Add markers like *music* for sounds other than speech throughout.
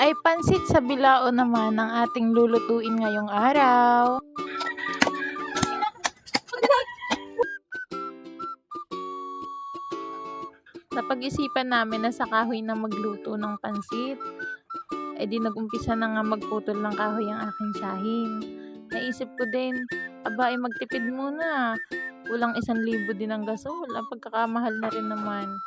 ay pansit sa bilao naman ang ating lulutuin ngayong araw. Napag-isipan namin na sa kahoy na magluto ng pansit. Eh di nag-umpisa na nga magputol ng kahoy ang aking sahin. Naisip ko din, aba ay magtipid muna. Kulang isang libo din ang gasol. Ang pagkakamahal na rin naman.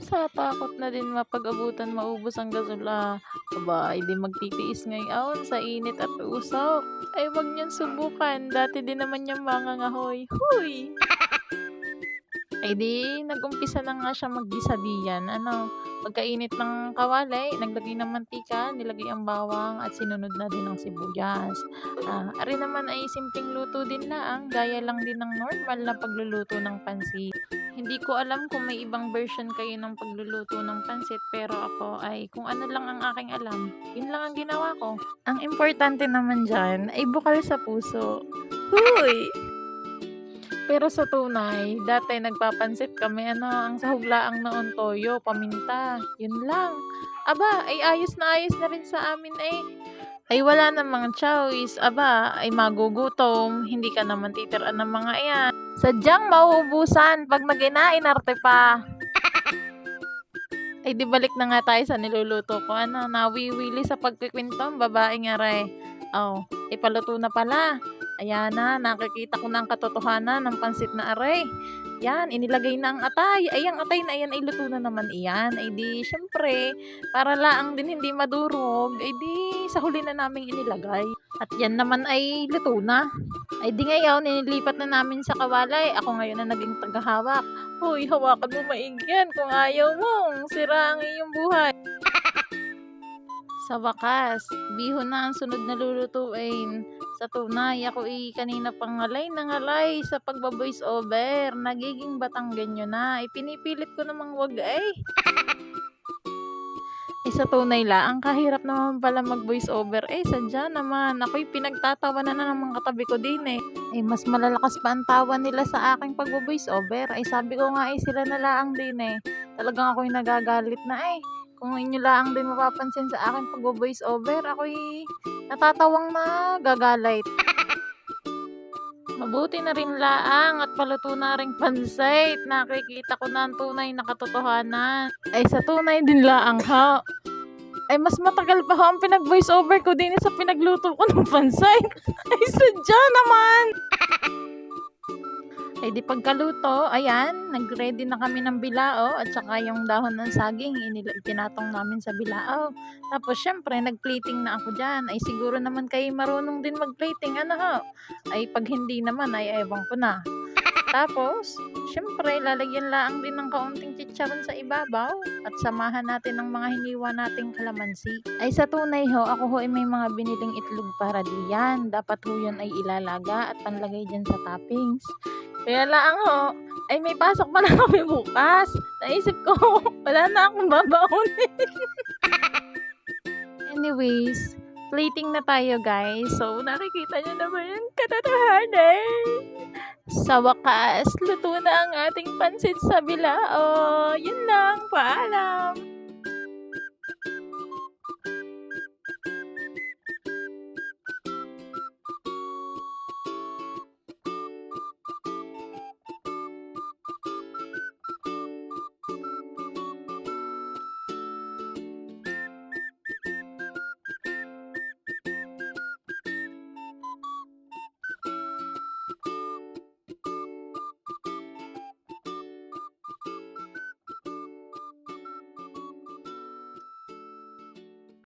Sa takot na din mapag-abutan maubos ang gasol ah. Aba ay di magtitiis ngayon sa init at usok. Ay wag niyan subukan. Dati din naman niyang mga ngahoy. Huy! Ay di, nag-umpisa na nga siya maggisa diyan. Ano, pagkainit ng kawalay, naglagay ng mantika, nilagay ang bawang at sinunod na din ng sibuyas. Ah, ari naman ay simpleng luto din lang, gaya lang din ng normal na pagluluto ng pansit. Hindi ko alam kung may ibang version kayo ng pagluluto ng pansit, pero ako ay kung ano lang ang aking alam, yun lang ang ginawa ko. Ang importante naman dyan ay bukal sa puso. Huy! Pero sa tunay, dati nagpapansit kami, ano, ang sahuglaang noon toyo, paminta, yun lang. Aba, ay ayos na ayos na rin sa amin eh. Ay wala namang choice, aba, ay magugutom, hindi ka naman titiraan ng mga iyan. Sadyang mauubusan pag naginain arte pa. *laughs* ay di balik na nga tayo sa niluluto ko, ano, nawiwili sa pagkikwento, ang babaeng aray. Oh, ipaluto na pala. Ayan na, nakikita ko na ang katotohanan ng pansit na aray. Yan, inilagay na ang atay. Ay, ang atay na yan ay luto na naman iyan. Ay di, syempre, para laang din hindi madurog, ay di, sa huli na namin inilagay. At yan naman ay luto na. Ay di ngayon, inilipat na namin sa kawalay. Ako ngayon na naging tagahawak. Hoy, hawakan mo maigi yan kung ayaw mong sira ang iyong buhay. *laughs* Sa wakas, biho na ang sunod na lulutuin. Sa tunay, ako ay kanina pang ngalay na ngalay sa pagbaboys over. Nagiging batanggenyo na. Ipinipilit ko namang wag ay. *laughs* Eh, sa tunay la, ang kahirap naman pala mag-voice over. Eh, sadya naman. Ako'y pinagtatawanan na ng mga katabi ko din eh. Eh, mas malalakas pa ang tawa nila sa aking pag-voice over. Ay, sabi ko nga eh, sila na laang din eh. Talagang ako'y nagagalit na eh. Kung inyo lang din mapapansin sa aking pag-voice over, ako'y natatawang na gagalait. Mabuti na rin laang at paluto na rin pansit. Nakikita ko na ang tunay na katotohanan. Ay sa tunay din laang ha. Ay mas matagal pa ho ang pinag-voice over ko din sa pinagluto ko ng pansit. *laughs* Ay sadya naman. Ay di pagkaluto, ayan, nag-ready na kami ng bilao at saka yung dahon ng saging, inila, itinatong namin sa bilao. Tapos syempre, nag-plating na ako dyan. Ay siguro naman kayo marunong din mag-plating, ano ho? Ay pag hindi naman, ay ewan ko na. Tapos, syempre, lalagyan lang din ng kaunting chicharon sa ibabaw at samahan natin ng mga hiniwa nating kalamansi. Ay sa tunay ho, ako ho ay may mga biniling itlog para diyan. Dapat ho yun ay ilalaga at panlagay dyan sa toppings. Kaya lang ho, ay may pasok pa na kami bukas. Naisip ko, *laughs* wala na akong babaunin. *laughs* Anyways, plating na tayo guys. So, nakikita nyo naman yung katotohanan. Sa wakas, luto na ang ating pansit sa bilao. Yun lang, paalam.